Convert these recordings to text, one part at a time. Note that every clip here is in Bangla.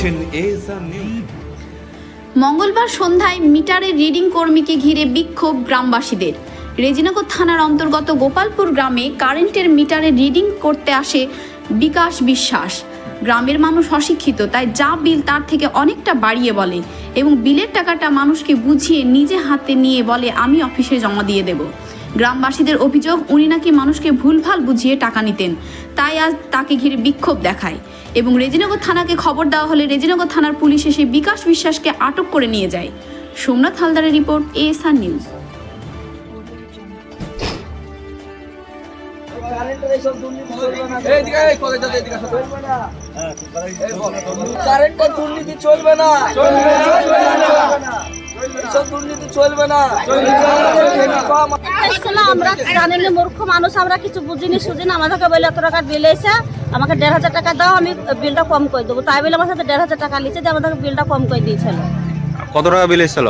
দেখছেন মঙ্গলবার সন্ধ্যায় মিটারের রিডিং কর্মীকে ঘিরে বিক্ষোভ গ্রামবাসীদের। রেজিনগর থানার অন্তর্গত গোপালপুর গ্রামে কারেন্টের মিটারে রিডিং করতে আসে বিকাশ বিশ্বাস। গ্রামের মানুষ অশিক্ষিত, তাই যা বিল তার থেকে অনেকটা বাড়িয়ে বলে এবং বিলের টাকাটা মানুষকে বুঝিয়ে নিজে হাতে নিয়ে বলে, আমি অফিসে জমা দিয়ে দেব। গ্রামবাসীদের অভিযোগ উনি নাকি মানুষকে ভুলভাল বুঝিয়ে টাকা নিতেন। তাই আজ তাকে ঘিরে বিক্ষোভ দেখায়। এবং রেজিনগর থানাকে খবর দেওয়া হলে রেজিনগর থানার পুলিশ এসে বিকাশ বিশ্বাসকে আটক করে নিয়ে যায়। সোমনাথ হালদারের রিপোর্ট এএসআর নিউজ। কারেন্টের দুর্নীতি না। দুর্নীতি চলবে না। এসেছিল আমরা জানি না মূর্খ মানুষ আমরা কিছু বুঝিনি সুঝিনি। আমাদেরকে বলে এত টাকার বিল এসে আমাকে দেড় হাজার টাকা দাও আমি বিলটা কম করে দেবো। তাই বলে আমার সাথে দেড় হাজার টাকা লিখে দিয়ে আমাদেরকে বিলটা কম করে দিয়েছিল। কত টাকা বিল এসেছিল?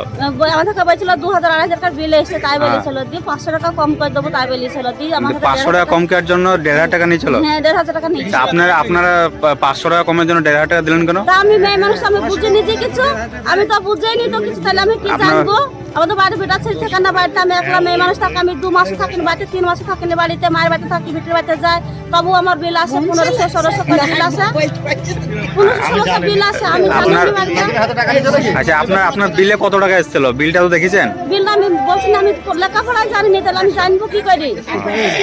আমাদেরকে বলছিল দু হাজার আড়াই হাজার টাকার বিল এসে তাই বলেছিল। দিয়ে পাঁচশো টাকা কম করে দেবো তাই বলেছিল। দিয়ে সাথে পাঁচশো টাকা কম করার জন্য দেড় হাজার টাকা নিয়েছিল? হ্যাঁ দেড় হাজার টাকা নিয়েছিল। আপনারা আপনারা পাঁচশো টাকা কমের জন্য দেড় হাজার টাকা দিলেন কেন? আমি মেয়ে মানুষ আমি বুঝিনি যে কিছু। আমি তো বুঝিনি তো কিছু তাহলে আমি কি জানব? আমাদের বাড়ি বেটা ছেলে থাকে না বাড়িতে আমি একলা মেয়ে মানুষ থাকি আমি দু মাস থাকি না বাড়িতে তিন মাস থাকি না বাড়িতে মায়ের বাড়িতে থাকি ভিটের বাড়িতে যাই। তবু আমার বিল আসে পনেরোশো ষোলোশো করে বিল আসে পনেরোশো ষোলোশো বিল আসে আমি জানি আপনার আচ্ছা আপনার আপনার বিলে কত টাকা এসেছিল? বিলটা তো দেখেছেন? বিলটা আমি বলছি না আমি লেখাপড়াই জানিনি তাহলে আমি জানব কি করি?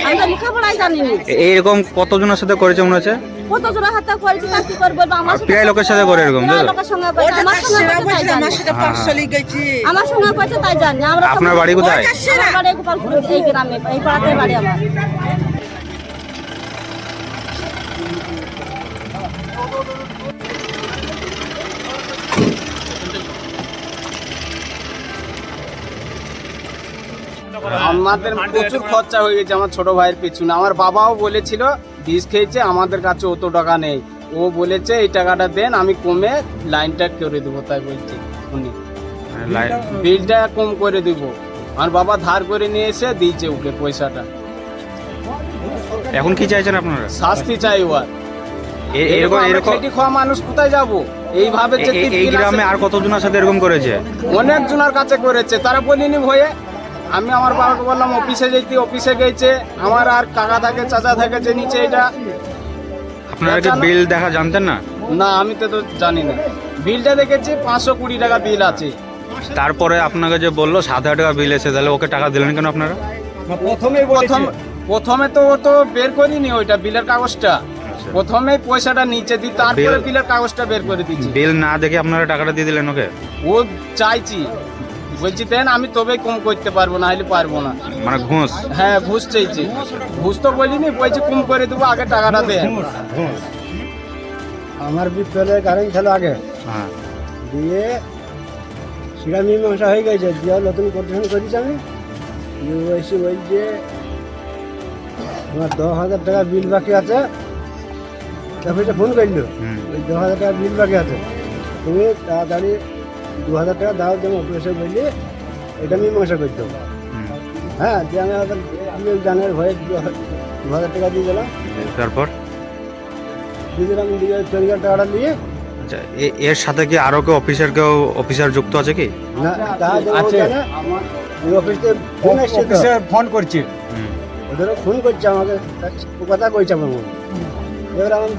আমি তো লেখাপড়াই জানিনি। এ- এইরকম কতজনের সাথে করেছে মনে হচ্ছে? কত জোড়া হাতে করেছি তা কি করে আমার প্রায় লোকের সাথে করে এরকম, প্রায় তাই তো? লোকের সঙ্গে করেছে আমার সঙ্গে করেছে তাই আমার সঙ্গে করেছে তাই জানি। আমরা আপনার বাড়ি কোথায়? আমার বাড়ি গোপালপুর এই গ্রামে এই পাড়াতে বাড়ি আমার। আমাদের প্রচুর খরচা হয়ে গেছে আমার ছোট ভাইয়ের পিছনে। আমার বাবাও বলেছিল বিষ খেয়েছে আমাদের কাছে অত টাকা নেই। ও বলেছে এই টাকাটা দেন আমি কমে লাইনটা করে দেবো। তাই বলছে উনি। বিলটা কম করে দিব। আমার বাবা ধার করে নিয়ে এসে দিয়েছে ওকে পয়সাটা। এখন কি চাইছেন আপনারা? শাস্তি চাই ওর। এরকম এরকম খাওয়া মানুষ কোথায় যাব? এইভাবে এই গ্রামে আর কতজনের সাথে এরকম করেছে? অনেক জনের কাছে করেছে। তারা বলিনি ভয়ে আমি আমার বাবাকে বললাম অফিসে যেতে অফিসে গেছে। আমার আর কাকা থাকে চাচা থাকে যে নিচে এটা। আপনারা কি বিল দেখা জানতেন না? না আমি তো তো জানি না। বিলটা দেখেছি পাঁচশো কুড়ি টাকা বিল আছে। তারপরে আপনাকে যে বলল সাত হাজার টাকা বিল এসে তাহলে ওকে টাকা দিলেন কেন আপনারা? প্রথমে প্রথম প্রথমে তো ও তো বের করিনি ওইটা বিলের কাগজটা। প্রথমে পয়সাটা নিচে দিই তারপরে বিল- বিলের কাগজটা বের করে দিচ্ছি। বিল না দেখে আপনারা টাকাটা দিয়ে দিলেন ওকে? ও চাইছি। বলছি দেন আমি তবেই কম করতে পারব না হলে পারব না। মানে ঘুষ? হ্যাঁ ঘুষ চাইছি। ঘুষ তো বলিনি বলছি কম করে দেবো আগে টাকাটা দেন। আমার বিদ্যালয়ে কারেন্ট ছিল আগে। হ্যাঁ। দিয়ে সেটা মীমাংসা হয়ে গেছে দিয়ে নতুন কোটেশন করেছি আমি। ইউএসি বলছে তোমার দশ হাজার টাকা বিল বাকি আছে। অফিসে ফোন করল। ওই দশ হাজার টাকা বিল বাকি আছে। তুমি তাড়াতাড়ি দু হাজার টাকা দাও যেমন অফিসে বললি এটা মীমাংসা করে দেবো। হ্যাঁ দিয়ে আমি আবার জানের ভয়ে দু হাজার দু হাজার টাকা দিয়ে দিলাম। তারপর? দিয়ে দিলাম দিয়ে চল্লিশ হাজার টাকাটা নিয়ে আচ্ছা এর সাথে কি আরও কেউ অফিসার কেউ অফিসার যুক্ত আছে কি? না তা আছে। অফিসে ফোন করছি। হুম। ফোন করছে আমাকে। কথা কইছে আমার মনে। এবার আমি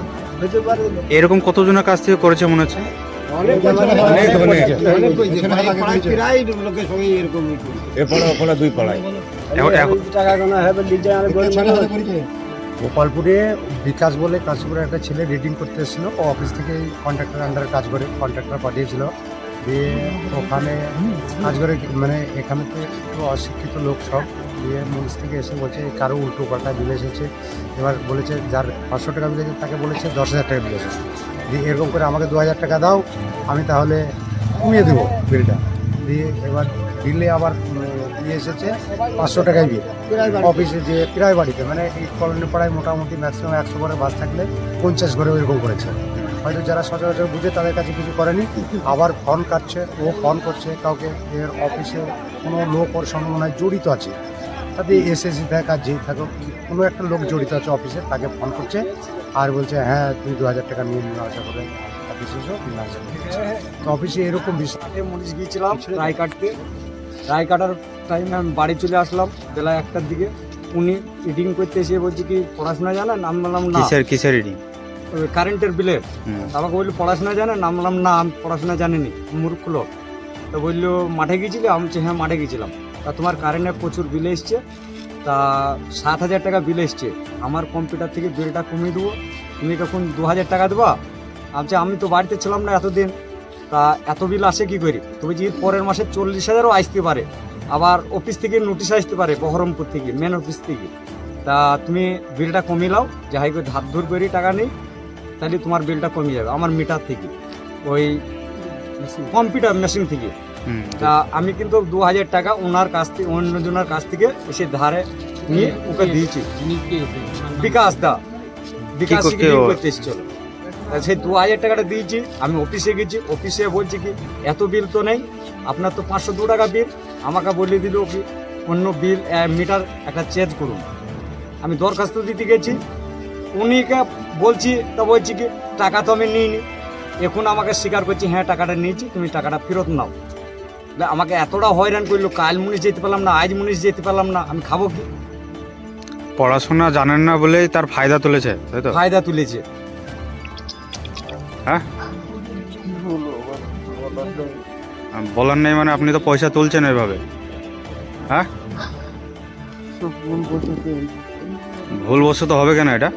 এরকম কতজনের কাছ থেকে করেছে মনে হচ্ছে? গোপালপুরে বিকাশ বলে কাশপুরের একটা ছেলে রিডিং করতে এসেছিল। ও অফিস থেকে কন্ট্রাক্টর আন্ডারে কাজ করে কন্ট্রাক্টর পাঠিয়েছিল। দিয়ে ওখানে কাজ করে মানে এখানে তো একটু অশিক্ষিত লোক সব। দিয়ে মুনিশ থেকে এসে বলছে কারও উল্টো পাল্টা বিল এসেছে। এবার বলেছে যার পাঁচশো টাকা বিল এসেছে তাকে বলেছে দশ হাজার টাকা বিল এসেছে। দিয়ে এরকম করে আমাকে দু হাজার টাকা দাও, আমি তাহলে কমিয়ে দেবো বিলটা। দিয়ে এবার বিলে আবার ইয়ে এসেছে, পাঁচশো টাকায় বিল। অফিসে যে প্রায় বাড়িতে মানে এই কলোনি পাড়ায় মোটামুটি ম্যাক্সিমাম একশো ঘরে বাস থাকলে পঞ্চাশ ঘরে ওইরকম করেছে। হয়তো যারা সচরাচর বুঝে তাদের কাছে কিছু করেনি, আবার ফোন কাটছে, ও ফোন করছে, কাউকে এর অফিসে কোনো লোক ওর সঙ্গে জড়িত আছে। তাতে এসএসসি থাক আর যেই থাকুক কোনো একটা লোক জড়িত আছে অফিসে তাকে ফোন করছে আর বলছে হ্যাঁ তুমি দু হাজার টাকা নিয়ে নিও আশা করে অফিসে সব বিল আসবে তো অফিসে এরকম বিষয়। মরিচ গিয়েছিলাম রায় কাটতে। রায় কাটার টাইমে আমি বাড়ি চলে আসলাম বেলা একটার দিকে। উনি রিডিং করতে এসে বলছি কি পড়াশোনা জানেন আমি বললাম না। কিসের কিসের রিডিং কারেন্টের বিলের হুম। আমাকে বলল পড়াশোনা জানেন আমি বললাম না আমি পড়াশোনা জানিনি। মূর্খ লোক। তো বলল মাঠে গিয়েছিলে? আমি বলছি হ্যাঁ মাঠে গেছিলাম তা তোমার কারেন্টের প্রচুর বিল এসছে। তা সাত হাজার টাকা বিল এসছে। আমার কম্পিউটার থেকে বিলটা কমিয়ে দেবো। তুমি তখন দু হাজার টাকা দেবা আমি আমি তো বাড়িতে ছিলাম না এতদিন। তা এত বিল আসে কি করি? তুমি যে পরের মাসে চল্লিশ হাজারও আসতে পারে, আবার অফিস থেকে নোটিশ আসতে পারে, বহরমপুর থেকে মেন অফিস থেকে। তা তুমি বিলটা কমিয়ে লাও যাই করে ধার ধর করে টাকা নেই। তাহলে তোমার বিলটা কমে যাবে, আমার মিটার থেকে। ওই কম্পিউটার মেশিন থেকে। তা আমি কিন্তু দু হাজার টাকা ওনার কাছ থেকে অন্যজনের কাছ থেকে এসে ধারে নিয়ে ওকে দিয়েছি। বিকাশ দা। বিকাশ করতে এসেছিল। সেই দু হাজার টাকাটা দিয়েছি আমি অফিসে গেছি অফিসে বলছি কি এত বিল তো নেই আপনার তো পাঁচশো দু টাকা বিল আমাকে বলে দিল কি অন্য বিল মিটার একটা চেঞ্জ করুন। আমি দরখাস্ত দিতে গেছি উনিকে বলছি তা বলছি কি টাকা তো আমি নিইনি। এখন আমাকে স্বীকার করছি হ্যাঁ টাকাটা নিয়েছি তুমি টাকাটা ফেরত নাও। আমাকে এতটা হয়রান করল কাল মুনিশ যেতে পারলাম না আজ মুনিশ যেতে পারলাম না আমি খাব কি? পড়াশোনা জানেন না বলেই তার ফায়দা তুলেছে তাই তো? ফায়দা তুলেছে। হ্যাঁ? বলার নেই মানে আপনি তো পয়সা তুলছেন এভাবে। হ্যাঁ? ভুল বশত হবে কেন এটা?